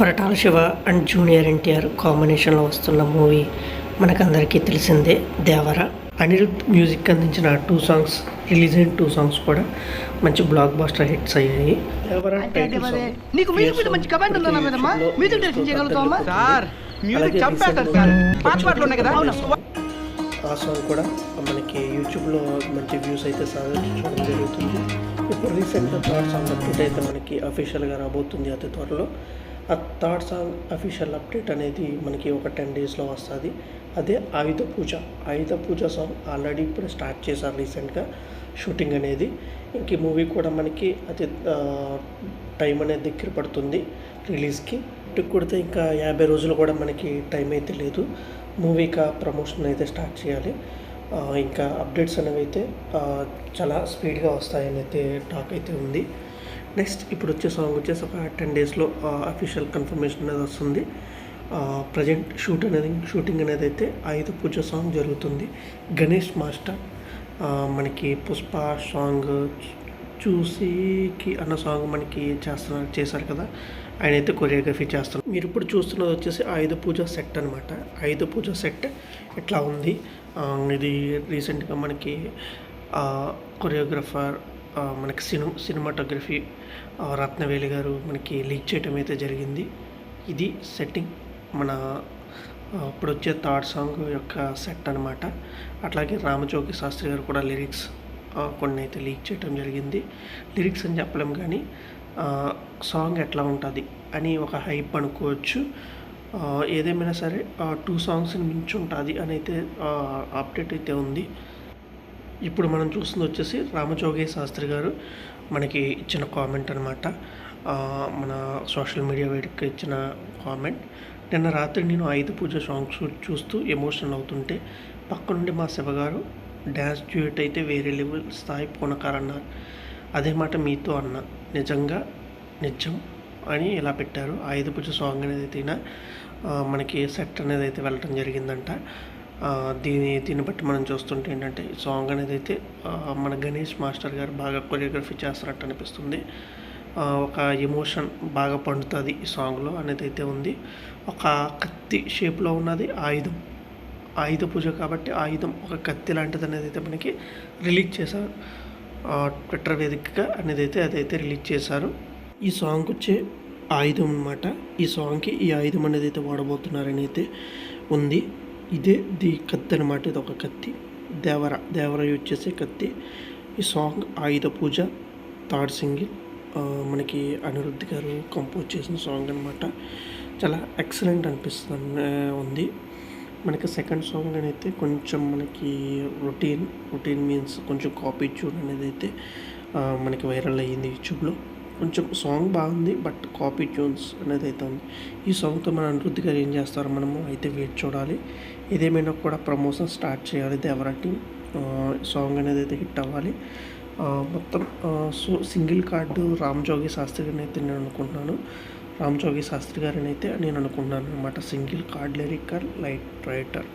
Koratala Siva and junior NTR కాంబినేషన్లో వస్తున్న movie మనకందరికీ తెలిసిందే దేవర. అనిరుద్ మ్యూజిక్ అందించిన టూ సాంగ్స్ రిలీజ్ అయిన టూ సాంగ్స్ కూడా మంచి బ్లాక్ బాస్టర్ హిట్స్ అయ్యాయి. దేవర. ఆ సాంగ్ కూడా మనకి యూట్యూబ్లో మంచి వ్యూస్ అయితే సాధించడం జరుగుతుంది. ఇప్పుడు రీసెంట్గా థర్డ్ సాంగ్ అప్డేట్ అయితే మనకి అఫీషియల్గా రాబోతుంది అతి త్వరలో. ఆ థర్డ్ ఆన్ అఫీషియల్ అప్డేట్ అనేది మనకి ఒక టెన్ డేస్లో వస్తుంది. అదే ఆయుధ పూజ. ఆయుధ పూజ సాంగ్ ఆల్రెడీ ఇప్పుడు స్టార్ట్ చేశారు రీసెంట్గా షూటింగ్ అనేది. ఇంక ఈ మూవీ కూడా మనకి అతి టైం అనేది దగ్గర పడుతుంది రిలీజ్కి. ఇటు కొడితే ఇంకా యాభై రోజులు కూడా మనకి టైం అయితే లేదు. మూవీకి ప్రమోషన్ అయితే స్టార్ట్ చేయాలి. ఇంకా అప్డేట్స్ అనేవి అయితే చాలా స్పీడ్గా వస్తాయని అయితే టాక్ అయితే ఉంది. నెక్స్ట్ ఇప్పుడు వచ్చే సాంగ్ వచ్చేసి ఒక టెన్ డేస్లో అఫీషియల్ కన్ఫర్మేషన్ అనేది వస్తుంది. ప్రజెంట్ షూట్ అనేది షూటింగ్ అనేది అయితే ఆయుధ పూజ సాంగ్ జరుగుతుంది. గణేష్ మాస్టర్ మనకి పుష్ప సాంగ్ చూసికి అన్న సాంగ్ మనకి చేస్తున్నారు చేశారు కదా. ఆయన అయితే కొరియోగ్రఫీ చేస్తున్నారు. మీరు ఇప్పుడు చూస్తున్నది వచ్చేసి ఆయుధ పూజ సెట్ అనమాట ఆయుధ పూజ సెట్ ఎట్లా ఉంది? ఇది రీసెంట్గా మనకి కొరియోగ్రఫర్ మనకి సినిమా సినిమాటోగ్రఫీ రత్నవేలి గారు మనకి లీక్ చేయటం అయితే జరిగింది. ఇది సెట్టింగ్ మన ఇప్పుడు వచ్చే థర్డ్ సాంగ్ యొక్క సెట్ అనమాట అట్లాగే రామచోకి శాస్త్రి గారు కూడా లిరిక్స్ కొన్ని అయితే లీక్ చేయటం జరిగింది. లిరిక్స్ అని చెప్పలేం కానీ సాంగ్ ఎట్లా ఉంటుంది అని ఒక హైప్ అనుకోవచ్చు. ఏదేమైనా సరే టూ సాంగ్స్ని మించి ఉంటుంది అని అయితే అప్డేట్ అయితే ఉంది. ఇప్పుడు మనం చూస్తుంది వచ్చేసి రామజోగి శాస్త్రి గారు మనకి ఇచ్చిన కామెంట్ అనమాట మన సోషల్ మీడియా వేదిక ఇచ్చిన కామెంట్ నిన్న రాత్రి నేను ఐదు పూజ సాంగ్స్ చూస్తూ ఎమోషనల్ అవుతుంటే పక్క నుండి మా శివ గారు డ్యాన్స్ డ్యూట్ అయితే వేరే లెవెల్ స్థాయి పూనకారన్నారు అదే మాట మీతో అన్న. నిజంగా నిజం అని ఇలా పెట్టారు. ఆయుధ పూజ సాంగ్ అనేది అయితే మనకి సెట్ అనేది అయితే వెళ్ళటం జరిగిందంట. దీని దీన్ని బట్టి మనం చూస్తుంటే ఏంటంటే ఈ సాంగ్ అనేది అయితే మన గణేష్ మాస్టర్ గారు బాగా కొరియోగ్రఫీ చేస్తున్నట్టు అనిపిస్తుంది. ఒక ఎమోషన్ బాగా పండుతుంది ఈ సాంగ్లో అనేది అయితే ఉంది. ఒక కత్తి షేప్లో ఉన్నది ఆయుధం. ఆయుధ పూజ కాబట్టి ఆయుధం ఒక కత్తి లాంటిది అనేది అయితే మనకి రిలీజ్ చేశారు. ట్విట్టర్ వేదికగా అనేది అయితే అదైతే రిలీజ్ చేశారు. ఈ సాంగ్ వచ్చే ఆయుధం అనమాట ఈ సాంగ్కి ఈ ఆయుధం అనేది అయితే వాడబోతున్నారని అయితే ఉంది. ఇదే ది కత్తి అనమాట ఇది ఒక కత్తి. దేవర దేవర యూజ్ చేసే కత్తి. ఈ song Ayudha Puja third single మనకి అనిరుద్ధ్ గారు కంపోజ్ చేసిన సాంగ్ అనమాట చాలా ఎక్సలెంట్ అనిపిస్తుంది ఉంది. మనకి సెకండ్ సాంగ్ అయితే కొంచెం మనకి రొటీన్ రొటీన్ మీన్స్ కొంచెం కాపీ చూడ్ అనేది అయితే మనకి వైరల్ అయ్యింది యూట్యూబ్లో. కొంచెం సాంగ్ బాగుంది బట్ కాపీ ట్యూన్స్ అనేది అయితే ఉంది. ఈ సాంగ్తో మన అనిరుద్ధి గారు ఏం చేస్తారో మనము అయితే వెయిట్ చూడాలి. ఇదేమైనా కూడా ప్రమోషన్ స్టార్ట్ చేయాలి. దేవరా టీం సాంగ్ అనేది అయితే హిట్ అవ్వాలి. మొత్తం so single card Ram Jogi Sastry గారిని అయితే నేను అనుకుంటున్నాను. రామ్ జోగి శాస్త్రి గారిని అయితే నేను అనుకుంటున్నాను అనమాట single card lyrical light writer.